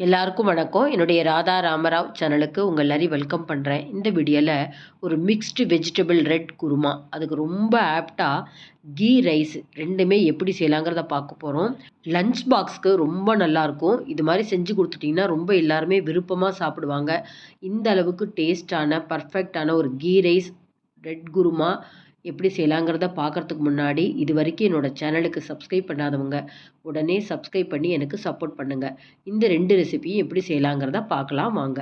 எல்லாருக்கும் வணக்கம். என்னுடைய ராதா ராமராவ் சேனலுக்கு உங்கள் எல்லாரையும் வெல்கம் பண்ணுறேன் இந்த வீடியோவில் ஒரு மிக்ஸ்டு வெஜிடபிள் ரெட் குருமா. அதுக்கு ரொம்ப ஆப்டாக கீ ரைஸ் ரெண்டுமே எப்படி செய்யலாங்கிறத பார்க்க போகிறோம் லஞ்ச் பாக்ஸ்க்கு ரொம்ப நல்லாயிருக்கும். இது மாதிரி செஞ்சு கொடுத்துட்டிங்கன்னா ரொம்ப எல்லாருமே விருப்பமாக சாப்பிடுவாங்க. இந்த அளவுக்கு டேஸ்டான பர்ஃபெக்டான ஒரு கீ ரைஸ் ரெட் குருமா எப்படி செய்யலாங்கிறத பார்க்குறதுக்கு முன்னாடி இது வரைக்கும் என்னோடய சேனலுக்கு சப்ஸ்கிரைப் பண்ணாதவங்க உடனே சப்ஸ்கிரைப் பண்ணி எனக்கு சப்போர்ட் பண்ணுங்கள் இந்த ரெண்டு ரெசிபியும் எப்படி செய்யலாங்கிறத பார்க்கலாம் வாங்க.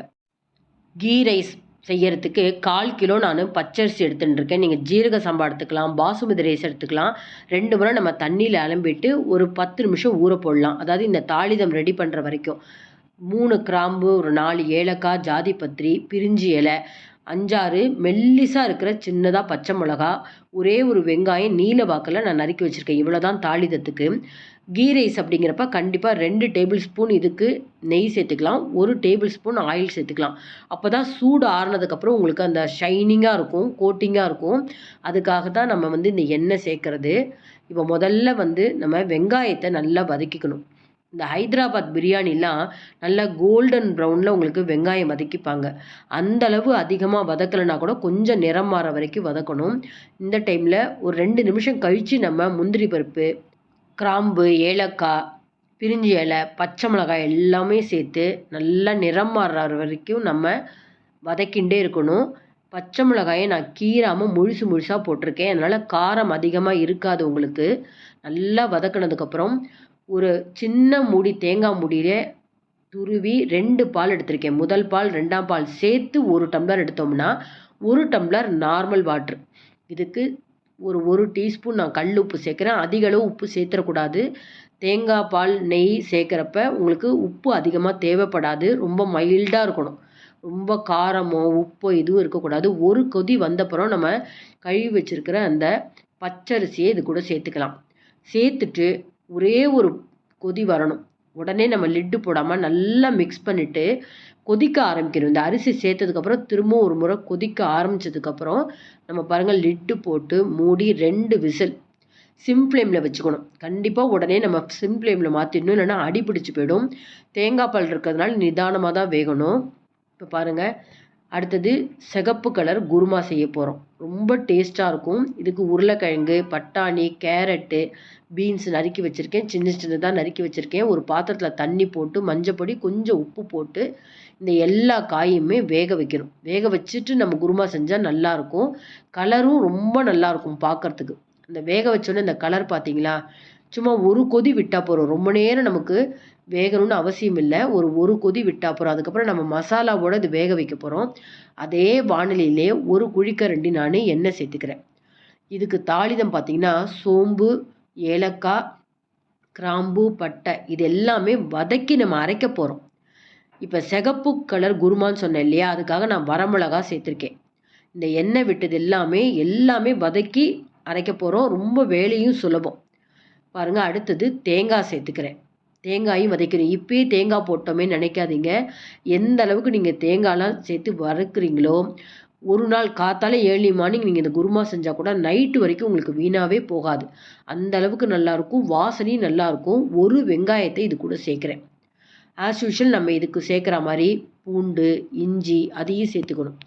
கீ ரைஸ் செய்யறதுக்கு கால் கிலோ நான் பச்சரிசி எடுத்துட்டுருக்கேன். நீங்கள் ஜீரக சம்பா எடுத்துக்கலாம் பாசுமதி ரைஸ் எடுத்துக்கலாம். ரெண்டு முறை நம்ம தண்ணியில் அலம்பிட்டு ஒரு பத்து நிமிஷம் ஊற போடலாம். அதாவது இந்த தாளிதம் ரெடி பண்ணுற வரைக்கும். மூணு கிராம்பு ஒரு நாலு ஏலக்காய் ஜாதி பத்திரி பிரிஞ்சி இலை அஞ்சாறு மெல்லிசாக இருக்கிற சின்னதாக பச்சை மிளகா ஒரே ஒரு வெங்காயம் நீல வாக்கில் நான் நறுக்கி வச்சுருக்கேன். இவ்வளோ தான் தாளிதத்துக்கு. கீ ரைஸ் அப்படிங்கிறப்ப கண்டிப்பாக ரெண்டு டேபிள் ஸ்பூன் இதுக்கு நெய் சேர்த்துக்கலாம். ஒரு டேபிள் ஸ்பூன் ஆயில் சேர்த்துக்கலாம். அப்போ தான் சூடு ஆறுனதுக்கப்புறம் உங்களுக்கு அந்த ஷைனிங்காக இருக்கும் கோட்டிங்காக இருக்கும். அதுக்காக தான் நம்ம வந்து இந்த எண்ணெய் சேர்க்குறது. இப்போ முதல்ல வந்து நம்ம வெங்காயத்தை நல்லா வதக்கிக்கணும். இந்த ஹைதராபாத் பிரியாணிலாம் நல்லா கோல்டன் ப்ரௌனில் உங்களுக்கு வெங்காயம் வதக்கிப்பாங்க. அந்த அளவு அதிகமாக வதக்கலைனா கூட கொஞ்சம் நிறம் மாற வரைக்கும் வதக்கணும். இந்த டைமில் ஒரு ரெண்டு நிமிஷம் கழித்து நம்ம முந்திரி பருப்பு கிராம்பு ஏலக்காய் பிரிஞ்சி இலை பச்சை மிளகாய் எல்லாமே சேர்த்து நல்லா நிறம் மாறுற வரைக்கும் நம்ம வதக்கிண்டே இருக்கணும். பச்சை மிளகாயை நான் கீராமல் முழுசு முழுசாக போட்டிருக்கேன். அதனால் காரம் அதிகமாக இருக்காது உங்களுக்கு. நல்லா வதக்கினதுக்கப்புறம் ஒரு சின்ன மூடி தேங்காய் மூடியில துருவி ரெண்டு பால் எடுத்திருக்கேன். முதல் பால் ரெண்டாம் பால் சேர்த்து ஒரு டம்ளர் எடுத்தோம்னா ஒரு டம்ளர் நார்மல் வாட்ரு. இதுக்கு ஒரு ஒரு டீஸ்பூன் நான் கல் உப்பு சேர்க்குறேன். அதிக அளவு உப்பு சேர்த்துடக்கூடாது. தேங்காய் பால் நெய் சேர்க்குறப்ப உங்களுக்கு உப்பு அதிகமாக தேவைப்படாது. ரொம்ப மைல்டாக இருக்கணும். ரொம்ப காரமோ உப்போ எதுவும் இருக்கக்கூடாது. ஒரு கொதி வந்தப்புறம் நம்ம கழுவி வச்சுருக்கிற அந்த பச்சரிசியை இது கூட சேர்த்துக்கலாம். சேர்த்துட்டு ஒரே ஒரு கொதி வரணும். உடனே நம்ம லிட்டு போடாமல் நல்லா மிக்ஸ் பண்ணிவிட்டு கொதிக்க ஆரம்பிக்கணும். இந்த அரிசி சேர்த்ததுக்கப்புறம் திரும்ப ஒரு முறை கொதிக்க ஆரம்பித்ததுக்கப்புறம் நம்ம பாருங்கள் லிட்டு போட்டு மூடி ரெண்டு விசில் சிம் ஃப்ளேமில் வச்சுக்கணும். கண்டிப்பாக உடனே நம்ம சிம் ஃப்ளேமில் மாற்றிடணும் இல்லைன்னா அடி பிடிச்சி போயிடும். தேங்காய் பால் இருக்கிறதுனால நிதானமாக தான் வேகணும். இப்போ பாருங்கள் அடுத்தது சிகப்பு கலர் குருமா செய்ய போகிறோம் ரொம்ப டேஸ்ட்டாக இருக்கும். இதுக்கு உருளைக்கிழங்கு பட்டாணி கேரட்டு பீன்ஸ் நறுக்கி வச்சுருக்கேன். சின்ன சின்னதாக நறுக்கி வச்சுருக்கேன். ஒரு பாத்திரத்தில் தண்ணி போட்டு மஞ்சப்பொடி கொஞ்சம் உப்பு போட்டு இந்த எல்லா காயுமே வேக வைக்கணும். வேக வச்சுட்டு நம்ம குருமா செஞ்சால் நல்லாயிருக்கும் கலரும் ரொம்ப நல்லாயிருக்கும் பார்க்குறதுக்கு அந்த வேக வச்சோன்னே இந்த கலர் பார்த்தீங்களா சும்மா ஒரு கொதி விட்டால் போகிறோம் ரொம்ப நேரம் நமக்கு வேகணும்னு அவசியம் இல்லை. ஒரு ஒரு கொதி விட்டால் போகிறோம் அதுக்கப்புறம் நம்ம மசாலாவோட இது வேக வைக்க போகிறோம் அதே வானிலையிலே ஒரு குழிக்கரண்டி நான் எண்ணெய் சேர்த்துக்கிறேன். இதுக்கு தாளிதம் பார்த்திங்கன்னா சோம்பு ஏலக்காய் கிராம்பு பட்டை இது எல்லாமே வதக்கி நம்ம அரைக்க போகிறோம் இப்போ சிகப்பு கலர் குருமான்னு சொன்னேன் இல்லையா? அதுக்காக நான் வரமிளகா சேர்த்துருக்கேன். இந்த எண்ணெய் விட்டது எல்லாமே எல்லாமே வதக்கி அரைக்க போகிறோம் ரொம்ப வேலையும் சுலபம். பாருங்கள் அடுத்தது தேங்காய் சேர்த்துக்கிறேன். தேங்காயும் வதக்கிறேன். இப்பயே தேங்காய் போட்டோமே நினைக்காதீங்க. எந்த அளவுக்கு நீங்கள் தேங்காயெலாம் சேர்த்து வறுக்கிறீங்களோ ஒரு நாள் காத்தால ஏர்லி மார்னிங் நீங்கள் இந்த குருமா செஞ்சால் கூட நைட்டு வரைக்கும் உங்களுக்கு வீணாகவே போகாது. அந்த அளவுக்கு நல்லாயிருக்கும் வாசனையும் நல்லாயிருக்கும் ஒரு வெங்காயத்தை இது கூட சேர்க்குறேன். ஆஸ் யூஷுவல் நம்ம இதுக்கு சேர்க்குற மாதிரி பூண்டு இஞ்சி அதையும் சேர்த்துக்கணும்.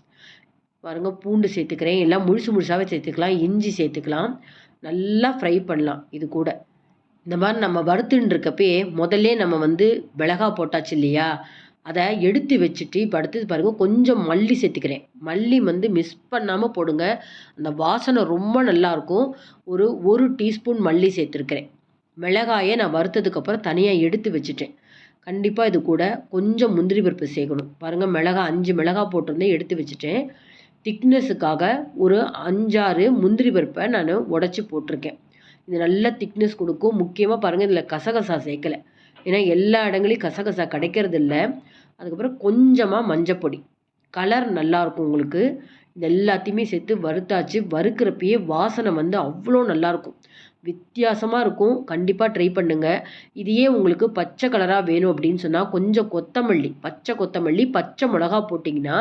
பாருங்கள் பூண்டு சேர்த்துக்கிறேன். எல்லாம் முழுசு முழுசாகவே சேர்த்துக்கலாம். இஞ்சி சேர்த்துக்கலாம். நல்லா ஃப்ரை பண்ணலாம் இது கூட. இந்த மாதிரி நம்ம வறுத்துன்னு இருக்கப்பே முதல்ல நம்ம வந்து மிளகா போட்டாச்சு இல்லையா? அதை எடுத்து வச்சுட்டு இப்போ அடுத்தது பாருங்கள் கொஞ்சம் மல்லி சேர்த்துக்கிறேன். மல்லி வந்து மிஸ் பண்ணாமல் போடுங்க. அந்த வாசனை ரொம்ப நல்லாயிருக்கும். ஒரு ஒரு டீஸ்பூன் மல்லி சேர்த்துருக்கிறேன். மிளகாயை நான் வறுத்ததுக்கப்புறம் தனியாக எடுத்து வச்சுட்டேன். கண்டிப்பாக இது கூட கொஞ்சம் முந்திரி பருப்பு சேர்க்கணும். பாருங்கள் மிளகா அஞ்சு மிளகா போட்டிருந்தேன் எடுத்து வச்சுட்டேன். திக்னஸுக்காக ஒரு அஞ்சாறு முந்திரி பருப்பை நான் உடச்சி போட்டிருக்கேன். இது நல்ல திக்னஸ் கொடுக்கும். முக்கியமாக பாருங்கள் இதில் கசகசா சேர்க்கலை. ஏன்னா எல்லா இடங்களையும் கசகசா கிடைக்கிறது இல்லை அதுக்கப்புறம் கொஞ்சமாக மஞ்சப்பொடி கலர் நல்லாயிருக்கும் உங்களுக்கு. இது எல்லாத்தையுமே சேர்த்து வறுத்தாச்சு. வறுக்கிறப்பயே வாசனை வந்து அவ்வளோ நல்லாயிருக்கும் வித்தியாசமாக இருக்கும். கண்டிப்பாக ட்ரை பண்ணுங்கள் இதையே உங்களுக்கு பச்சை கலராக வேணும் அப்படின்னு சொன்னால் கொஞ்சம் கொத்தமல்லி பச்சை கொத்தமல்லி பச்சை மிளகா போட்டிங்கன்னா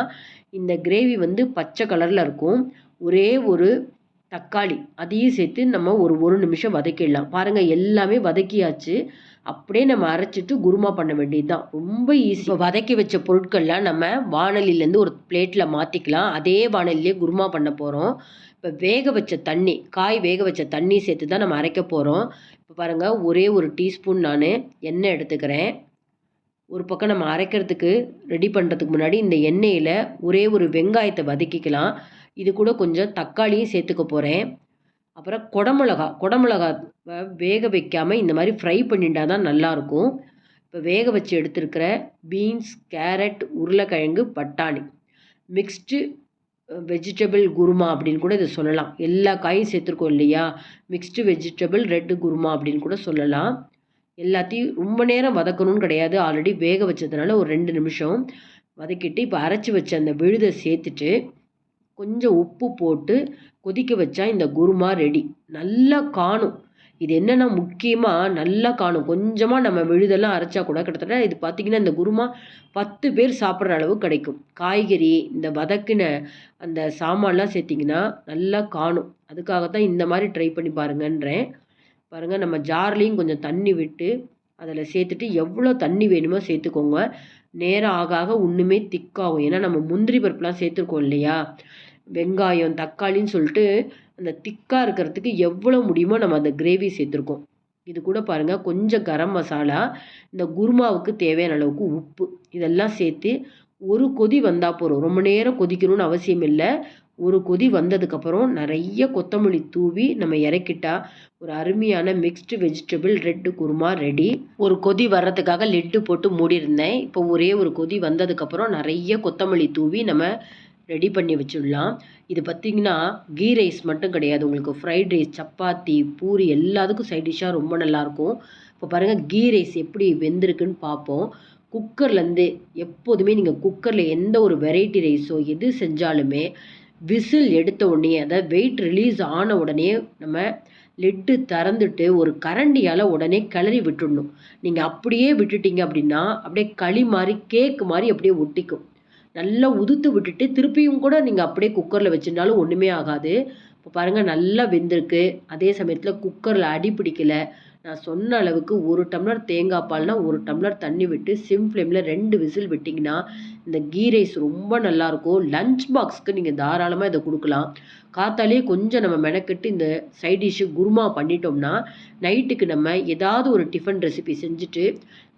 இந்த கிரேவி வந்து பச்சை கலரில் இருக்கும். ஒரே ஒரு தக்காளி அதையும் சேர்த்து நம்ம ஒரு ஒரு நிமிஷம் வதக்கிடலாம். பாருங்கள் எல்லாமே வதக்கியாச்சு. அப்படியே நம்ம அரைச்சிட்டு குருமா பண்ண வேண்டியது தான் ரொம்ப ஈஸி இப்போ வதக்கி வச்ச பொருட்கள்லாம் நம்ம வானலிலேருந்து ஒரு பிளேட்டில் மாற்றிக்கலாம் அதே வானலிலே குருமா பண்ண போகிறோம் இப்போ வேக வச்ச தண்ணி காய் வேக வச்ச தண்ணி சேர்த்து தான் நம்ம அரைக்க போகிறோம் இப்போ பாருங்கள் ஒரே ஒரு டீஸ்பூன் நான் எண்ணெய் எடுத்துக்கிறேன். ஒரு பக்கம் நம்ம அரைக்கிறதுக்கு ரெடி பண்ணுறதுக்கு முன்னாடி இந்த எண்ணெயில் ஒரே ஒரு வெங்காயத்தை வதக்கிக்கலாம். இது கூட கொஞ்சம் தக்காளியும் சேர்த்துக்க போகிறேன் அப்புறம் குடமிளகா குடமிளகா வேக வைக்காமல் இந்த மாதிரி ஃப்ரை பண்ணிட்டா தான் நல்லாயிருக்கும் இப்போ வேக வச்சு எடுத்துருக்கிற பீன்ஸ் கேரட் உருளைக்கிழங்கு பட்டாணி மிக்ஸ்டு வெஜிடபிள் குருமா அப்படின்னு கூட இதை சொல்லலாம். எல்லா காயும் சேர்த்துருக்கோம் இல்லையா? மிக்ஸ்டு வெஜிடபிள் ரெட்டு குருமா அப்படின்னு கூட சொல்லலாம். எல்லாத்தையும் ரொம்ப நேரம் வதக்கணும்னு கிடையாது. ஆல்ரெடி வேக வச்சதுனால ஒரு ரெண்டு நிமிஷம் வதக்கிட்டு இப்போ அரைச்சி வச்ச அந்த விழுதை சேர்த்துட்டு கொஞ்சம் உப்பு போட்டு கொதிக்க வச்சா இந்த குருமா ரெடி நல்லா காணும். இது என்னென்னா முக்கியமாக நல்லா காணும். கொஞ்சமாக நம்ம விழுதெல்லாம் அரைச்சா கூட கிட்டத்தட்ட இது பார்த்திங்கன்னா இந்த குருமா பத்து பேர் சாப்பிட்ற அளவு கிடைக்கும். காய்கறி இந்த வதக்கின அந்த சாமான்லாம் சேர்த்திங்கன்னா நல்லா காணும். அதுக்காக தான் இந்த மாதிரி ட்ரை பண்ணி பாருங்கன்றேன். பாருங்கள் நம்ம ஜார்லேயும் கொஞ்சம் தண்ணி விட்டு அதில் சேர்த்துட்டு எவ்வளோ தண்ணி வேணுமோ சேர்த்துக்கோங்க. நேரம் ஆக ஆக ஒன்றுமே திக்காகும். ஏன்னா நம்ம முந்திரி பருப்புலாம் சேர்த்துருக்கோம் இல்லையா? வெங்காயம் தக்காளின்னு சொல்லிட்டு அந்த திக்காக இருக்கிறதுக்கு எவ்வளோ முடியுமோ நம்ம அந்த கிரேவி சேர்த்துருக்கோம். இது கூட பாருங்கள் கொஞ்சம் கரம் மசாலா இந்த குருமாவுக்கு தேவையான அளவுக்கு உப்பு இதெல்லாம் சேர்த்து ஒரு கொதி வந்தால் போகிறோம் ரொம்ப நேரம் கொதிக்கணும்னு அவசியம் இல்லை. ஒரு கொதி வந்ததுக்கப்புறம் நிறைய கொத்தமல்லி தூவி நம்ம இறக்கிட்டா ஒரு அருமையான mixed vegetable red kurma ready ஒரு கொதி வர்றதுக்காக லெட்டு போட்டு மூடியிருந்தேன். இப்போ ஒரே ஒரு கொதி வந்ததுக்கப்புறம் நிறைய கொத்தமல்லி தூவி நம்ம ரெடி பண்ணி வச்சிடலாம். இது பார்த்திங்கன்னா கீ ரைஸ் மட்டும் கிடையாது. உங்களுக்கு ஃப்ரைட் ரைஸ் சப்பாத்தி பூரி எல்லாத்துக்கும் சைட் டிஷ்ஷாக ரொம்ப நல்லாயிருக்கும். இப்போ பாருங்கள் கீ ரைஸ் எப்படி வெந்திருக்குன்னு பார்ப்போம். குக்கர்லேருந்து எப்போதுமே நீங்கள் குக்கரில் எந்த ஒரு வெரைட்டி ரைஸோ எது செஞ்சாலுமே விசில் எடுத்த உடனே அதாவது வெயிட் ரிலீஸ் ஆன உடனே நம்ம லெட்டு திறந்துட்டு ஒரு கரண்டியால் உடனே கிளறி விட்டுடணும். நீங்கள் அப்படியே விட்டுட்டீங்க அப்படின்னா அப்படியே களி மாதிரி கேக் மாதிரி அப்படியே ஒட்டிக்கும். நல்லா உதுத்து விட்டுட்டு திருப்பியும் கூட நீங்கள் அப்படியே குக்கரில் வச்சுருந்தாலும் ஒன்றுமே ஆகாது. இப்போ பாருங்கள் நல்லா வெந்திருக்கு. அதே சமயத்தில் குக்கரில் அடி பிடிக்கல. நான் சொன்ன அளவுக்கு ஒரு டம்ளர் தேங்காய் பால்னால் ஒரு டம்ளர் தண்ணி விட்டு சிம் ஃப்ளேமில் ரெண்டு விசில் விட்டிங்கன்னா இந்த கீ ரைஸ் ரொம்ப நல்லாயிருக்கும் லஞ்ச் பாக்ஸ்க்கு நீங்கள் தாராளமாக இதை கொடுக்கலாம். காத்தாலே கொஞ்சம் நம்ம மெனக்கெட்டு இந்த சைட் டிஷ்ஷு குருமா பண்ணிட்டோம்னா நைட்டுக்கு நம்ம ஏதாவது ஒரு டிஃபன் ரெசிபி செஞ்சுட்டு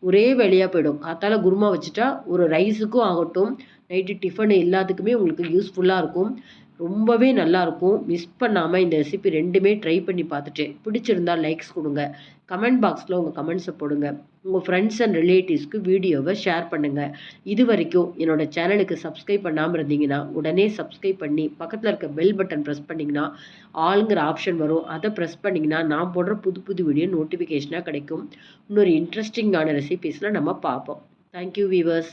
ஒரே வேலையாக போயிடும். காத்தால குருமா வச்சுட்டா ஒரு ரைஸுக்கும் ஆகட்டும். நைட்டு டிஃபனு எல்லாத்துக்குமே உங்களுக்கு யூஸ்ஃபுல்லாக இருக்கும். ரொம்பவே நல்லாயிருக்கும் மிஸ் பண்ணாமல் இந்த ரெசிபி ரெண்டுமே ட்ரை பண்ணி பார்த்துட்டு. பிடிச்சிருந்தா லைக்ஸ் கொடுங்க. கமெண்ட் பாக்ஸில் உங்கள் கமெண்ட்ஸை போடுங்க. உங்கள் ஃப்ரெண்ட்ஸ் அண்ட் ரிலேட்டிவ்ஸ்க்கு வீடியோவை ஷேர் பண்ணுங்கள் இது வரைக்கும் என்னோடய சேனலுக்கு சப்ஸ்கிரைப் பண்ணாமல் இருந்தீங்கன்னா உடனே சப்ஸ்கிரைப் பண்ணி பக்கத்தில் இருக்க பெல் பட்டன் ப்ரெஸ் பண்ணிங்கன்னா ஆளுங்கிற ஆப்ஷன் வரும். அதை ப்ரெஸ் பண்ணிங்கன்னா நான் போடுற புது புது வீடியோ நோட்டிஃபிகேஷனாக கிடைக்கும். இன்னொரு இன்ட்ரெஸ்டிங்கான ரெசிபீஸில் நம்ம பார்ப்போம். Thank you viewers